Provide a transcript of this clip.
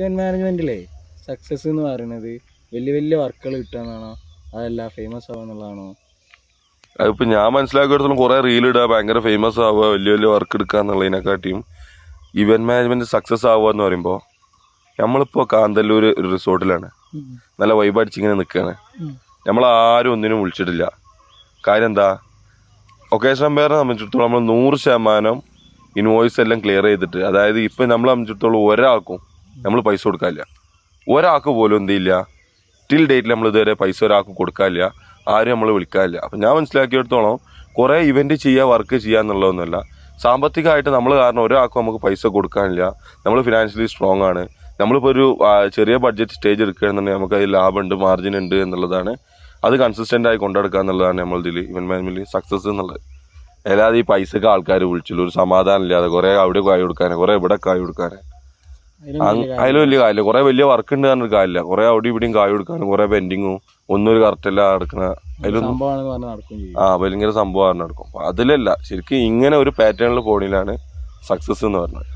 Event മാനേജ്മെന്റിലെ success എന്ന് പറയുന്നത് വലിയ വലിയ വർക്കുകൾ കിട്ടുകയെന്നാണോ അതല്ല ഫേമസ് ആവാന്നുള്ളതാണോ അതിപ്പോ ഞാൻ മനസ്സിലാക്കിയെടുത്തോളം കുറെ റീൽ ഇടുക ഭയങ്കര ഫേമസ് ആവുക വലിയ വലിയ വർക്ക് എടുക്കുക എന്നുള്ളതിനെക്കാട്ടിയും ഇവന്റ് മാനേജ്മെന്റ് സക്സസ് ആവുക എന്ന് പറയുമ്പോൾ നമ്മളിപ്പോ കാന്തല്ലൂർ ഒരു റിസോർട്ടിലാണ്. നല്ല വൈബ് അടിച്ചിങ്ങനെ നിൽക്കുകയാണ് നമ്മൾ ആരും ഒന്നിനും വിളിച്ചിട്ടില്ല. കാര്യം എന്താ? ഒക്കേഷൻ പേരെ സംബന്ധിച്ചിടത്തോളം നമ്മൾ നൂറ് ശതമാനം ഇൻവോയ്സ് എല്ലാം ക്ലിയർ ചെയ്തിട്ട് അതായത് ഇപ്പം നമ്മളെ സംബന്ധിച്ചിടത്തോളം ഒരാൾക്കും നമ്മൾ പൈസ കൊടുക്കാനില്ല ഒരാൾക്ക് പോലും എന്തില്ല. ടിൽ ഡേറ്റിൽ നമ്മൾ ഇതുവരെ പൈസ ഒരാൾക്ക് കൊടുക്കാനില്ല ആരും നമ്മൾ വിളിക്കാനില്ല അപ്പം ഞാൻ മനസ്സിലാക്കിയെടുത്തോളം കുറേ ഇവന്റ് ചെയ്യുക വർക്ക് ചെയ്യുക എന്നുള്ളതൊന്നുമല്ല. സാമ്പത്തികമായിട്ട് നമ്മൾ കാരണം ഒരാൾക്കും നമുക്ക് പൈസ കൊടുക്കാനില്ല. നമ്മൾ ഫിനാൻഷ്യലി സ്ട്രോങ് ആണ്. നമ്മളിപ്പോൾ ഒരു ചെറിയ ബഡ്ജറ്റ് സ്റ്റേജ് എടുക്കുകയാണെന്നുണ്ടെങ്കിൽ നമുക്ക് അതിൽ ലാഭമുണ്ട് മാർജിൻ ഉണ്ട് എന്നുള്ളതാണ്. അത് കൺസിസ്റ്റന്റ് ആയി കൊണ്ടെടുക്കുക എന്നുള്ളതാണ് നമ്മൾ ഇതിൽ ഇവൻ മാനേജ്മെന്റ് സക്സസ് എന്നുള്ളത്. അല്ലാതെ ഈ പൈസക്ക് ആൾക്കാർ വിളിച്ചുള്ളൂ ഒരു സമാധാനം ഇല്ലാതെ കുറേ അവിടെ കായ് കൊടുക്കാനേ കുറേ ഇവിടെ കായ് കൊടുക്കാന്. അതിലും വലിയ കാര്യമില്ല. കുറെ വലിയ വർക്ക് ഉണ്ട് പറഞ്ഞൊരു കാര്യമില്ല. കുറെ അവിടെ ഇവിടെയും കായ് കൊടുക്കാനും കുറെ പെൻഡിങ്ങും ഒന്നും ഒരു കറക്റ്റല്ല നടക്കണ അതിലൊന്നും ആ ഭയങ്കര സംഭവമാണ് നടക്കും. അതിലല്ല ശരിക്കും ഇങ്ങനെ ഒരു പാറ്റേണിൽ പോണിലാണ് സക്സസ് എന്ന് പറഞ്ഞത്